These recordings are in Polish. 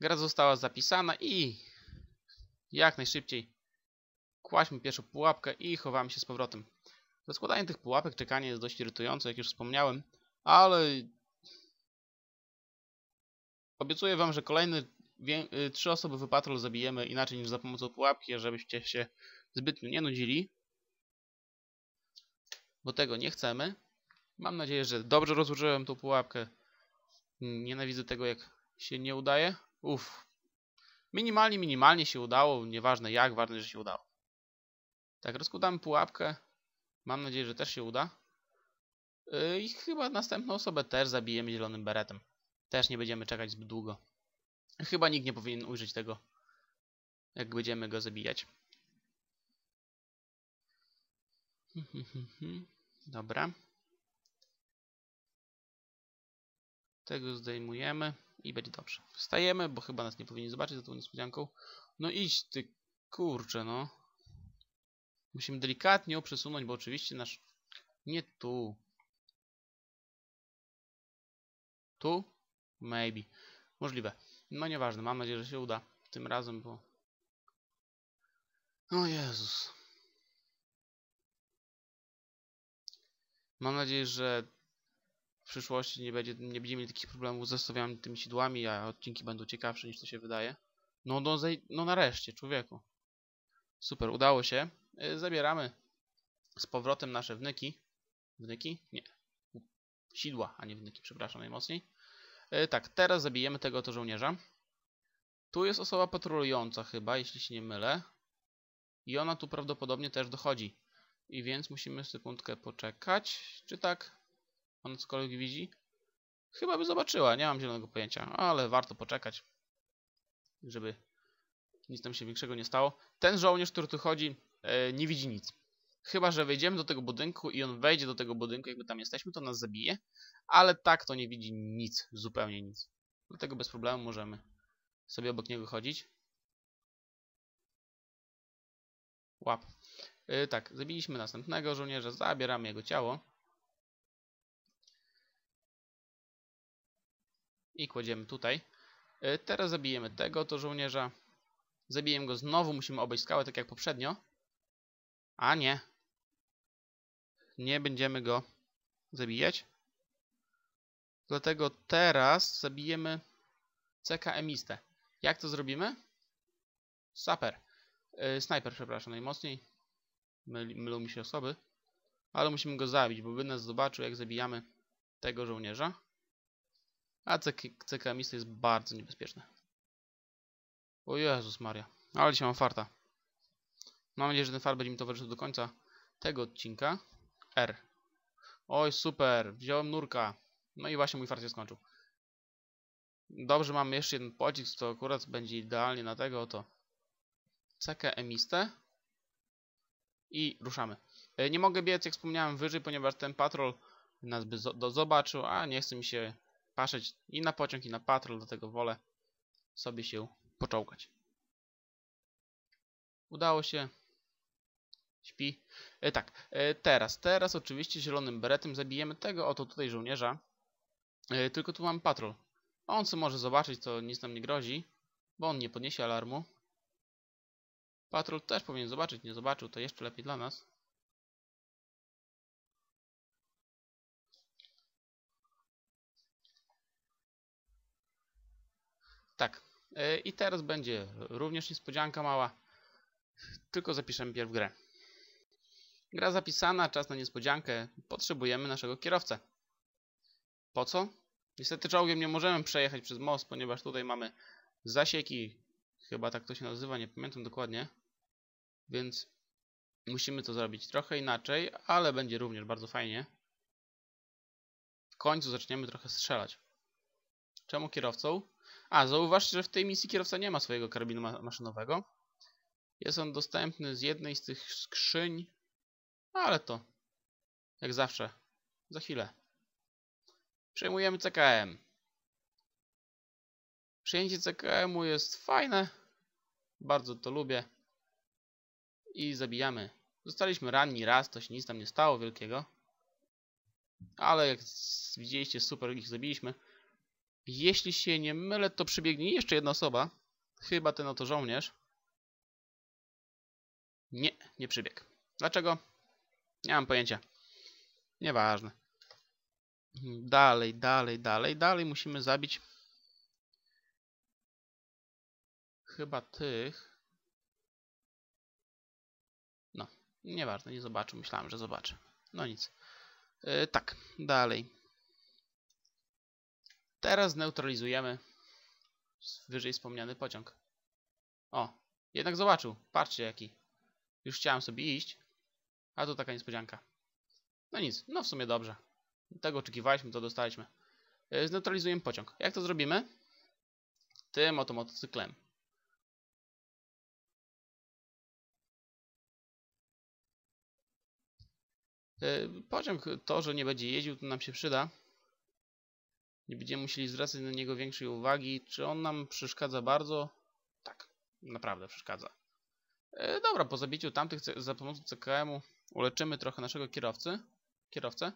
Gra została zapisana i jak najszybciej kładźmy pierwszą pułapkę i chowamy się z powrotem. Rozkładanie tych pułapek, czekanie jest dość irytujące, jak już wspomniałem, ale obiecuję wam, że kolejne y, trzy osoby w patrol zabijemy inaczej niż za pomocą pułapki, żebyście się zbytnio nie nudzili. Bo tego nie chcemy. Mam nadzieję, że dobrze rozłożyłem tą pułapkę. Nienawidzę tego, jak się nie udaje. Uff. Minimalnie, minimalnie się udało. Nieważne jak, ważne, że się udało. Tak, rozkładamy pułapkę. Mam nadzieję, że też się uda. Yy, I chyba następną osobę też zabijemy zielonym beretem. Też nie będziemy czekać zbyt długo. Chyba nikt nie powinien ujrzeć tego, jak będziemy go zabijać. Dobra. Tego zdejmujemy i będzie dobrze. Wstajemy, bo chyba nas nie powinien zobaczyć za tą niespodzianką. No idź ty, kurczę no. Musimy delikatnie ją przesunąć, bo oczywiście nasz... Nie tu. Tu? Maybe. Możliwe. No nieważne, mam nadzieję, że się uda tym razem, bo... O Jezus. Mam nadzieję, że w przyszłości nie, będzie, nie będziemy mieli takich problemów z zestawiami tymi sidłami, a odcinki będą ciekawsze niż to się wydaje. No, no, no nareszcie, człowieku. Super, udało się. Y, zabieramy z powrotem nasze wnyki. Wnyki? Nie. Sidła, a nie wnyki, przepraszam najmocniej. Y, tak, teraz zabijemy tego to żołnierza. Tu jest osoba patrolująca chyba, jeśli się nie mylę. I ona tu prawdopodobnie też dochodzi. I więc musimy sekundkę poczekać. Czy tak? Ona cokolwiek widzi? Chyba by zobaczyła, nie mam zielonego pojęcia, ale warto poczekać, żeby nic tam się większego nie stało. Ten żołnierz, który tu chodzi, e, nie widzi nic. Chyba, że wejdziemy do tego budynku i on wejdzie do tego budynku, jakby tam jesteśmy, to nas zabije. Ale tak to nie widzi nic, zupełnie nic. Dlatego bez problemu możemy sobie obok niego chodzić. Łap. Yy, tak, zabiliśmy następnego żołnierza, zabieramy jego ciało. I kładziemy tutaj. Yy, teraz zabijemy tego to żołnierza. Zabijemy go znowu, musimy obejść skałę, tak jak poprzednio. A nie. Nie będziemy go zabijać. Dlatego teraz zabijemy CKM-istę. Jak to zrobimy? Saper. Yy, snajper, przepraszam, najmocniej. Myl, mylą mi się osoby. Ale musimy go zabić, bo by nas zobaczył, jak zabijamy tego żołnierza. A CKM-ista jest bardzo niebezpieczne. O Jezus Maria. Ale dzisiaj mam farta. Mam nadzieję, że ten fart będzie mi towarzyszył do końca tego odcinka. R. Oj, super. Wziąłem nurka. No i właśnie mój fart się skończył. Dobrze, mamy jeszcze jeden pocisk, to akurat będzie idealnie na tego oto cekę emistę. I ruszamy. E, nie mogę biec, jak wspomniałem wyżej, ponieważ ten patrol nas by zobaczył, a nie chce mi się i na pociąg, i na patrol, dlatego wolę sobie się poczołgać. Udało się. Śpi. E, tak, e, teraz, teraz oczywiście zielonym beretem zabijemy tego oto tutaj żołnierza. E, tylko tu mam patrol. On co może zobaczyć, to nic nam nie grozi, bo on nie podniesie alarmu. Patrol też powinien zobaczyć, nie zobaczył, to jeszcze lepiej dla nas. Tak, e, i teraz będzie również niespodzianka mała, tylko zapiszemy pierw grę. Gra zapisana, czas na niespodziankę. Potrzebujemy naszego kierowcę. Po co? Niestety czołgiem nie możemy przejechać przez most, ponieważ tutaj mamy zasieki. Chyba tak to się nazywa, nie pamiętam dokładnie. Więc musimy to zrobić trochę inaczej, ale będzie również bardzo fajnie. W końcu zaczniemy trochę strzelać. Czemu kierowcą? A, zauważcie, że w tej misji kierowca nie ma swojego karabinu ma maszynowego. Jest on dostępny z jednej z tych skrzyń, ale to jak zawsze za chwilę. Przejmujemy CKM. Przejęcie CKM-u jest fajne. Bardzo to lubię. I zabijamy. Zostaliśmy ranni raz, to się nic tam nie stało wielkiego. Ale jak widzieliście, super ich zabiliśmy. Jeśli się nie mylę, to przybiegnie jeszcze jedna osoba. Chyba ten oto żołnierz. Nie, nie przybiegł. Dlaczego? Nie mam pojęcia. Nieważne. Dalej, dalej, dalej, dalej musimy zabić chyba tych. No, nieważne, nie zobaczył. Myślałem, że zobaczę. No nic. Yy, tak, dalej. Teraz neutralizujemy wyżej wspomniany pociąg. O, jednak zobaczył. Patrzcie jaki. Już chciałem sobie iść, a tu taka niespodzianka. No nic, no w sumie dobrze. Tego oczekiwaliśmy, to dostaliśmy. Yy, zneutralizujemy pociąg. Jak to zrobimy? Tym oto motocyklem. Yy, pociąg to, że nie będzie jeździł, to nam się przyda. Nie będziemy musieli zwracać na niego większej uwagi. Czy on nam przeszkadza bardzo? Tak, naprawdę przeszkadza. E, dobra, po zabiciu tamtych za pomocą CKM-u uleczymy trochę naszego kierowcy. Kierowcę.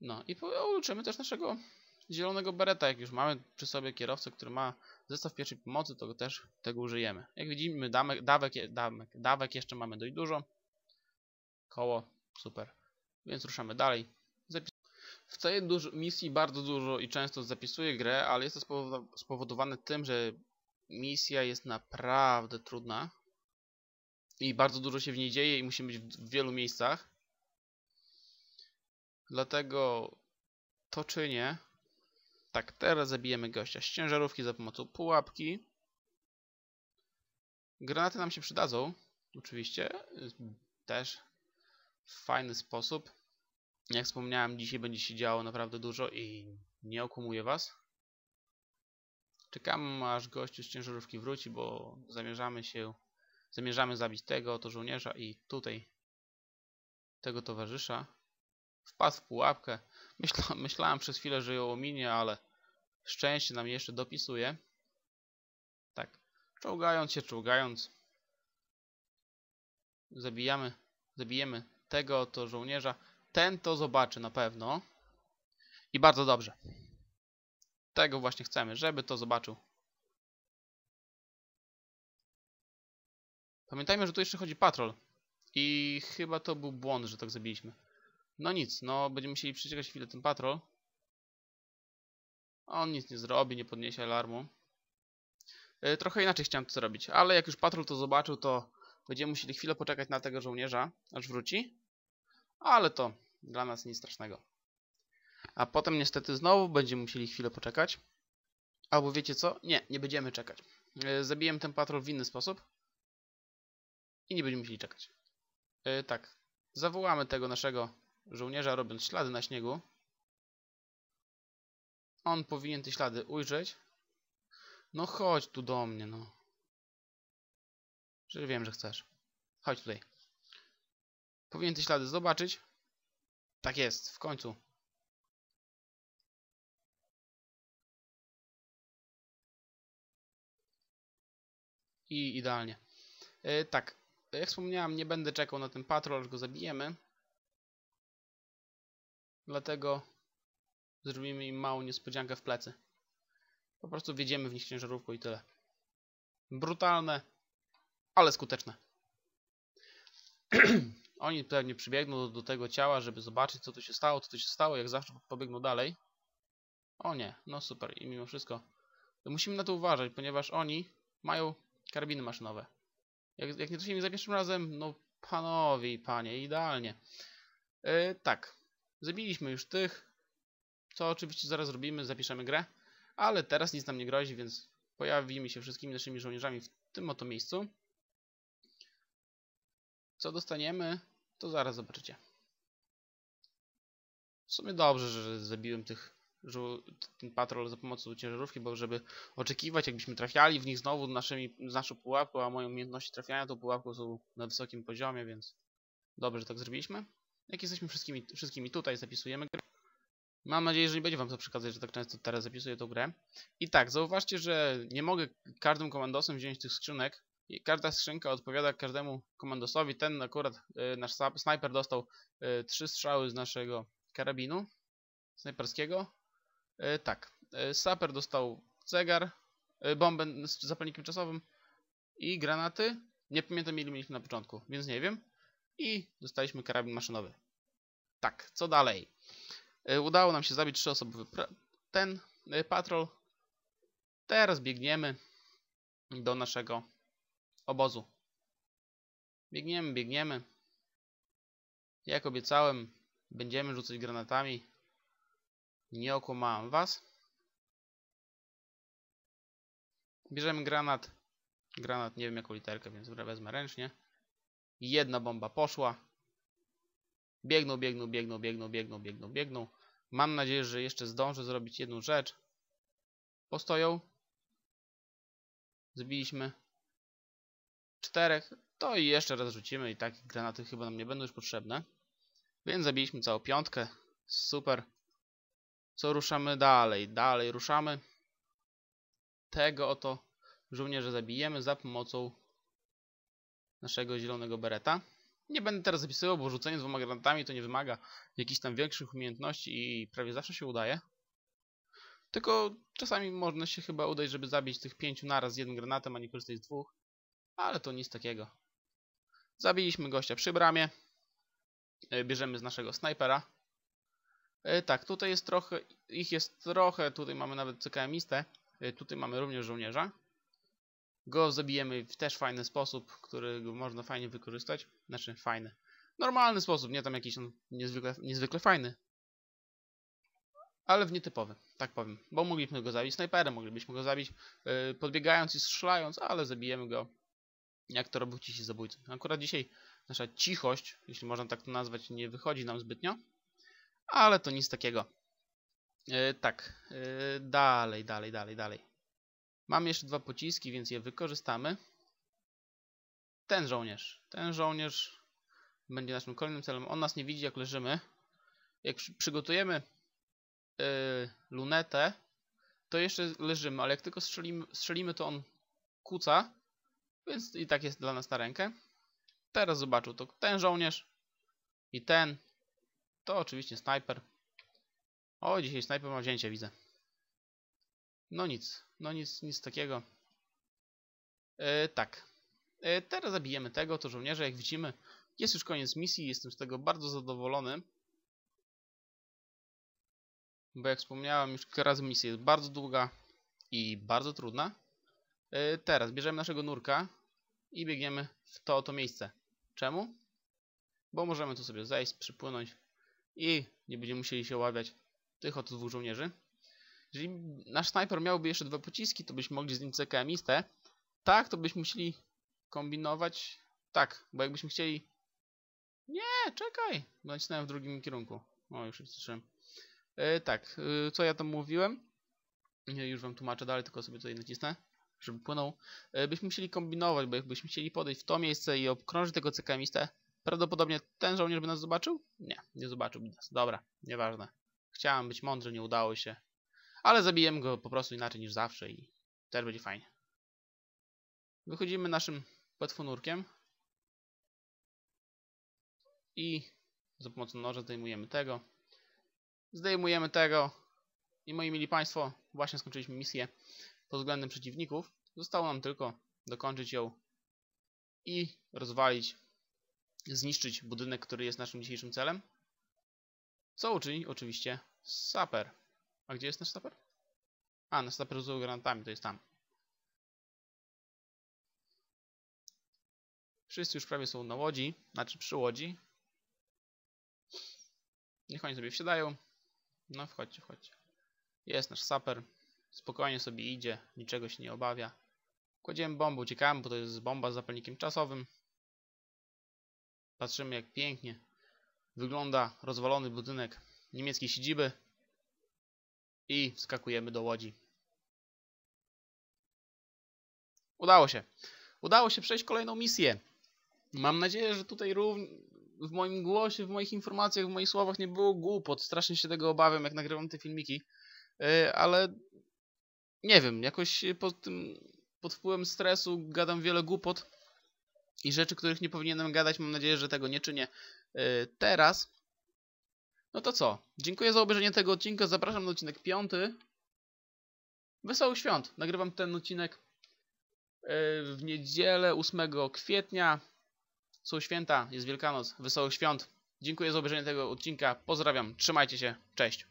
No i uleczymy też naszego zielonego bereta. Jak już mamy przy sobie kierowcę, który ma zestaw pierwszej pomocy, to też tego użyjemy. Jak widzimy, damek, dawek, dawek, dawek jeszcze mamy dość dużo. Koło, super. Więc ruszamy dalej. W tej misji bardzo dużo i często zapisuję grę, ale jest to spowodowane tym, że misja jest naprawdę trudna i bardzo dużo się w niej dzieje i musimy być w wielu miejscach. Dlatego to czynię. Tak, teraz zabijemy gościa z ciężarówki za pomocą pułapki. Granaty nam się przydadzą, oczywiście, też w fajny sposób. Jak wspomniałem, dzisiaj będzie się działo naprawdę dużo i nie okumuję was. Czekamy aż gościu z ciężarówki wróci, bo zamierzamy się zamierzamy zabić tego oto żołnierza i tutaj tego towarzysza. Wpadł w pułapkę. Myśla, myślałem przez chwilę, że ją ominie, ale szczęście nam jeszcze dopisuje. Tak. Czołgając się, czołgając. Zabijamy, zabijemy tego oto żołnierza. Ten to zobaczy na pewno. I bardzo dobrze. Tego właśnie chcemy, żeby to zobaczył. Pamiętajmy, że tu jeszcze chodzi patrol. I chyba to był błąd, że tak zabiliśmy. No nic, no będziemy musieli przeczekać chwilę ten patrol. On nic nie zrobi, nie podniesie alarmu. Yy, trochę inaczej chciałem to zrobić, ale jak już patrol to zobaczył, to będziemy musieli chwilę poczekać na tego żołnierza, aż wróci. Ale to dla nas nic strasznego. A potem niestety znowu będziemy musieli chwilę poczekać. Albo wiecie co? Nie, nie będziemy czekać. Yy, zabijemy ten patrol w inny sposób. I nie będziemy musieli czekać. Yy, tak. Zawołamy tego naszego żołnierza, robiąc ślady na śniegu. On powinien te ślady ujrzeć. No chodź tu do mnie, no. Że wiem, że chcesz. Chodź tutaj. Powinien te ślady zobaczyć. Tak jest, w końcu. I idealnie. Yy, tak, jak wspomniałem, nie będę czekał na ten patrol, aż go zabijemy. Dlatego zrobimy im małą niespodziankę w plecy. Po prostu wjedziemy w nich ciężarówką i tyle. Brutalne, ale skuteczne. Oni pewnie przybiegną do, do, tego ciała, żeby zobaczyć, co tu się stało, co tu się stało. Jak zawsze pobiegną dalej. O nie, no super. I mimo wszystko musimy na to uważać, ponieważ oni mają karabiny maszynowe. Jak, jak nie trafimy za pierwszym razem, no panowie i panie, idealnie. Yy, tak, zabiliśmy już tych, co oczywiście zaraz zrobimy, zapiszemy grę, ale teraz nic nam nie grozi, więc pojawimy się wszystkimi naszymi żołnierzami w tym oto miejscu. Co dostaniemy, to zaraz zobaczycie. W sumie dobrze, że zabiłem tych, ten patrol za pomocą ciężarówki, bo żeby oczekiwać, jakbyśmy trafiali w nich znowu naszymi, z naszą pułapką, a moje umiejętności trafiania tą pułapką są na wysokim poziomie, więc dobrze, że tak zrobiliśmy. Jak jesteśmy wszystkimi, wszystkimi tutaj, zapisujemy grę. Mam nadzieję, że nie będzie wam to przeszkadzać, że tak często teraz zapisuję tą grę. I tak, zauważcie, że nie mogę każdym komandosem wziąć tych skrzynek, Każda skrzynka odpowiada każdemu komandosowi. Ten akurat y, nasz snajper dostał y, trzy strzały z naszego karabinu snajperskiego. Y, tak. E, Saper dostał zegar, bombę z zapalnikiem czasowym i granaty. Nie pamiętam ile mieliśmy na początku, więc nie wiem. I dostaliśmy karabin maszynowy. Tak, co dalej? Udało nam się zabić trzyosobowy pra- ten patrol. Teraz biegniemy do naszego obozu. Biegniemy, biegniemy. Jak obiecałem, będziemy rzucać granatami. Nie okłamałem was. Bierzemy granat. Granat nie wiem jaką literkę, więc wezmę ręcznie. Jedna bomba poszła. Biegną, biegną, biegną, biegną, biegną, biegną, biegną. Mam nadzieję, że jeszcze zdążę zrobić jedną rzecz. Postoją. Zbiliśmy. Czterech. To i jeszcze raz rzucimy i tak granaty chyba nam nie będą już potrzebne. Więc zabiliśmy całą piątkę. Super. Co ruszamy dalej? Dalej ruszamy. Tego oto żołnierza zabijemy za pomocą naszego zielonego bereta. Nie będę teraz zapisywał, bo rzucenie dwoma granatami to nie wymaga jakichś tam większych umiejętności i prawie zawsze się udaje. Tylko czasami można się chyba udać, żeby zabić tych pięciu naraz z jednym granatem, a nie korzystać z dwóch. Ale to nic takiego. Zabiliśmy gościa przy bramie. E, Bierzemy z naszego snajpera. E, Tak, tutaj jest trochę, ich jest trochę, tutaj mamy nawet CKM-istę. E, Tutaj mamy również żołnierza. Go zabijemy w też fajny sposób, który można fajnie wykorzystać. Znaczy fajny. Normalny sposób, nie tam jakiś on niezwykle, niezwykle fajny. Ale w nietypowy, tak powiem. Bo mogliśmy go zabić snajperem, moglibyśmy go zabić podbiegając i strzelając, ale zabijemy go jak to robią ci zabójcy. Akurat dzisiaj nasza cichość, jeśli można tak to nazwać, nie wychodzi nam zbytnio. Ale to nic takiego. Yy, tak, yy, dalej, dalej, dalej, dalej. Mam jeszcze dwa pociski, więc je wykorzystamy. Ten żołnierz. Ten żołnierz będzie naszym kolejnym celem. On nas nie widzi, jak leżymy. Jak przy- przygotujemy yy, lunetę, to jeszcze leżymy, ale jak tylko strzelimy, strzelimy, to on kuca. Więc i tak jest dla nas na rękę. Teraz zobaczył to ten żołnierz i ten. To oczywiście snajper. O, dzisiaj snajper ma wzięcie, widzę. No nic, no nic, nic takiego. E, tak. E, teraz zabijemy tego, to żołnierza, jak widzimy. Jest już koniec misji, jestem z tego bardzo zadowolony. Bo jak wspomniałem już kilka razy, misja jest bardzo długa i bardzo trudna. E, teraz bierzemy naszego nurka i biegniemy w to oto miejsce. Czemu? Bo możemy tu sobie zejść, przypłynąć i nie będziemy musieli się ławiać tych oto dwóch żołnierzy. Jeżeli nasz snajper miałby jeszcze dwa pociski, to byśmy mogli z nim CKM-istę. Tak, to byśmy musieli kombinować. Tak, bo jakbyśmy chcieli... Nie, czekaj! Nacisnąłem w drugim kierunku. O, już się wstrzymałem. E, tak, e, co ja tam mówiłem? Nie, już wam tłumaczę dalej, tylko sobie tutaj nacisnę, żeby płynął. E, byśmy musieli kombinować, bo jakbyśmy chcieli podejść w to miejsce i obkrążyć tego CKM-istę, prawdopodobnie ten żołnierz by nas zobaczył? Nie, nie zobaczyłby nas. Dobra, nieważne. Chciałem być mądry, nie udało się. Ale zabijemy go po prostu inaczej niż zawsze i też będzie fajnie. Wychodzimy naszym płetwonurkiem i za pomocą noża zdejmujemy tego. Zdejmujemy tego i moi mili Państwo, właśnie skończyliśmy misję pod względem przeciwników. Zostało nam tylko dokończyć ją i rozwalić, zniszczyć budynek, który jest naszym dzisiejszym celem. Co uczyni oczywiście saper. A gdzie jest nasz saper? A, nasz saper z granatami, to jest tam. Wszyscy już prawie są na łodzi, znaczy przy łodzi. Niech oni sobie wsiadają. No wchodźcie, wchodźcie. Jest nasz saper. Spokojnie sobie idzie, niczego się nie obawia. Kładziemy bombę, uciekamy, bo to jest bomba z zapalnikiem czasowym. Patrzymy jak pięknie wygląda rozwalony budynek niemieckiej siedziby. I wskakujemy do łodzi. Udało się. Udało się przejść kolejną misję. Mam nadzieję, że tutaj w moim głosie, w moich informacjach, w moich słowach nie było głupot. Strasznie się tego obawiam, jak nagrywam te filmiki. Yy, ale nie wiem, jakoś pod tym, pod wpływem stresu gadam wiele głupot i rzeczy, których nie powinienem gadać. Mam nadzieję, że tego nie czynię yy, teraz. No to co? Dziękuję za obejrzenie tego odcinka. Zapraszam na odcinek piąty. Wesołych świąt. Nagrywam ten odcinek yy, w niedzielę 8 kwietnia. Są święta, jest Wielkanoc. Wesołych świąt. Dziękuję za obejrzenie tego odcinka. Pozdrawiam. Trzymajcie się. Cześć.